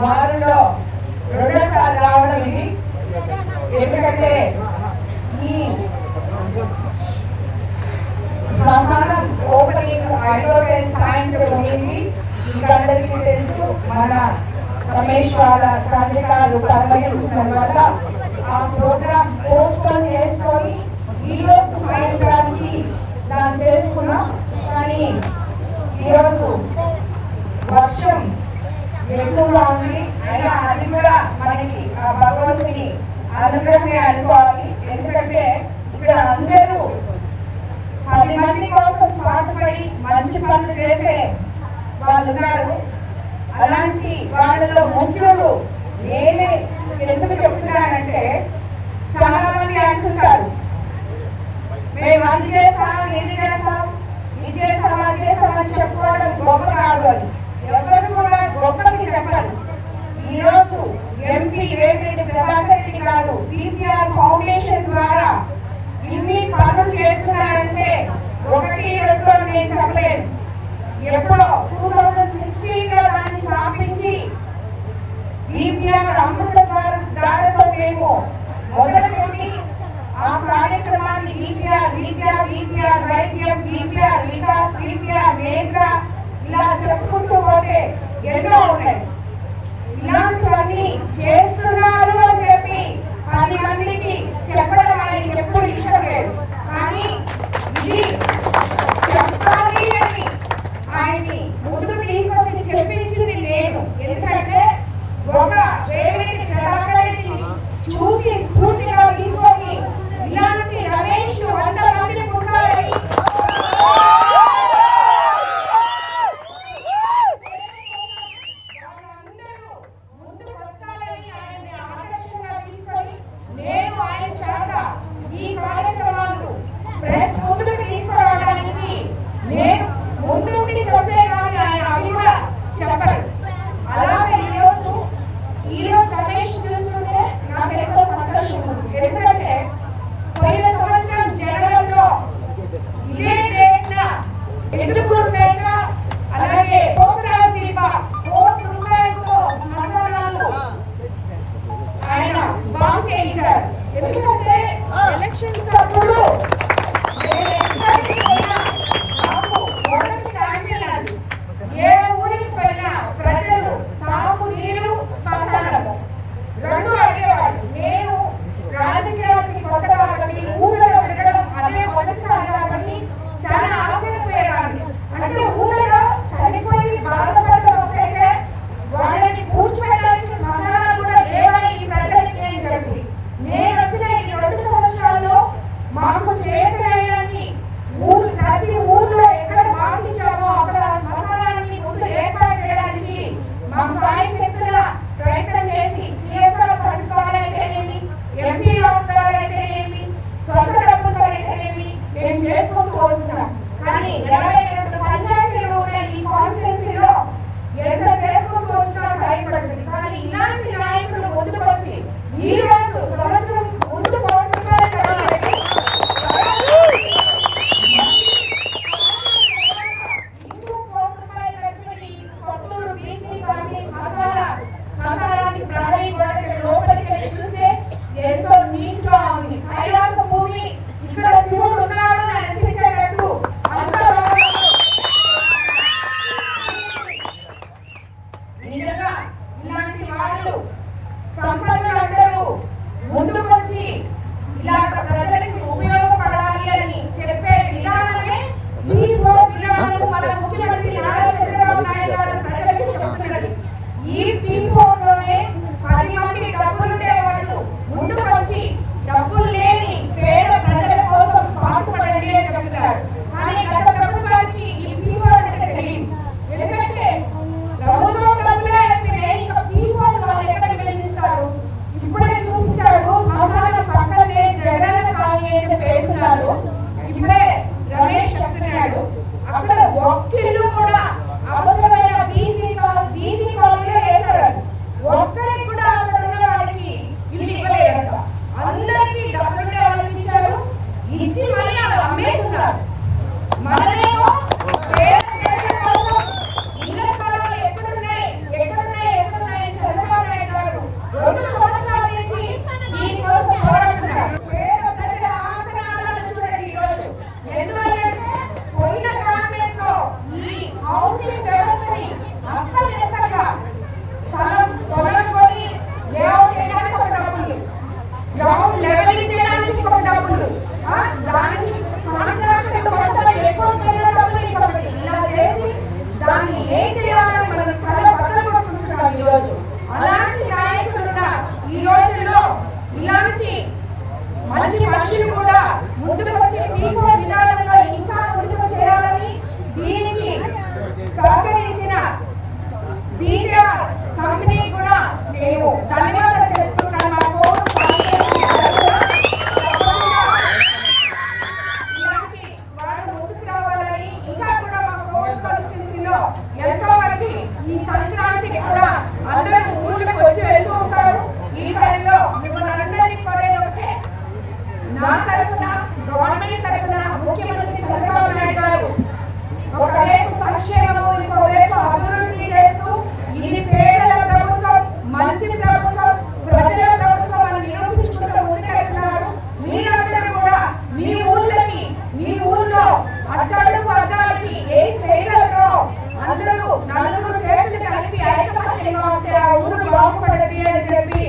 వారిలో రెండోసారి రావడం ఇది ఎందుకంటే ఈ శ్మశానం ఓపెనింగ్ ఐదో సాయంత్రం అందరికీ తెలుసు మన రమేష్ వాళ్ళ తర్వాత ఆ ప్రోగ్రామ్ పోస్ట్పోన్ చేసుకొని ఈరోజు సాయంత్రానికి దాన్ని చేసుకున్నాం కానీ ఈరోజు వర్షం ఎక్కువగా ఉంది అయినా అది కూడా మనకి ఆ భగవంతుని అనుగ్రహమే అనుకోవాలి ఎందుకంటే ఇక్కడ అందరూ పది మంది కోసం పాటుపడి మంచి పనులు చేసే వాళ్ళు ఉన్నారు అలాంటి వాళ్ళలో ముఖ్యులు నేనే ఎందుకు చెప్తున్నానంటే చాలా మంది అంటుంటారు. మేము అది చేస్తాం ఇది చేస్తాం ఇది చేస్తాం అది చేస్తాం అని చెప్పుకోవడం గొప్ప కాదు అని ఎవరు కూడా గొప్పకి చెప్పరు. ఈరోజు ఎంపీ వేమిరెడ్డి ప్రభాకర్ రెడ్డి గారు బీపీఆర్ ఫౌండేషన్ ద్వారా ఇన్ని పనులు చేస్తున్నారంటే ఒకటి రెండు నేను చెప్పలేను. ఎప్పుడో టూ థౌజండ్ సిక్స్టీన్లో దాన్ని స్థాపించి బీపీఆర్ అమృత దారితో మేము మొదలుకొని ఆ కార్యక్రమాన్ని BPR BPR BPR Vaidyam BPR Vikas BPR Netra ఇలా చెప్పుకుంటూ పోతే ఎన్నో ఉన్నాయి. ఇలాంటివన్నీ చేస్తున్నారు అని చెప్పి పది మందికి చెప్పడం ఆయనకి ఎప్పుడు ఇష్టం లేదు. కానీ ఇది ఆయన్ని ముందుకు తీసుకొచ్చి చెప్పించింది నేను. ఎందుకంటే ఒక వేరేటి ప్రభాకర్ చూసి se. చెప్తారు కానీ ఈ పీఓ అంటే తెలియదు. ఎందుకంటే ప్రభుత్వం డబ్బులే ఇంకా ఇప్పుడే చూపించాడు శ్మశానం పక్కనే జగనన్న కాలనీ అని రోజుల్లో ఎంతో మంది ఈ సంక్రాంతికి కూడా అందరూ ఊళ్ళకి వచ్చి వెళ్తూ ఉంటారు. ఈ టైంలో మిమ్మల్ని అందరినీ కోరేది నా తరఫున గవర్నమెంట్ తరఫున ముఖ్యమంత్రి చంద్రబాబు నాయుడు గారు Yeah,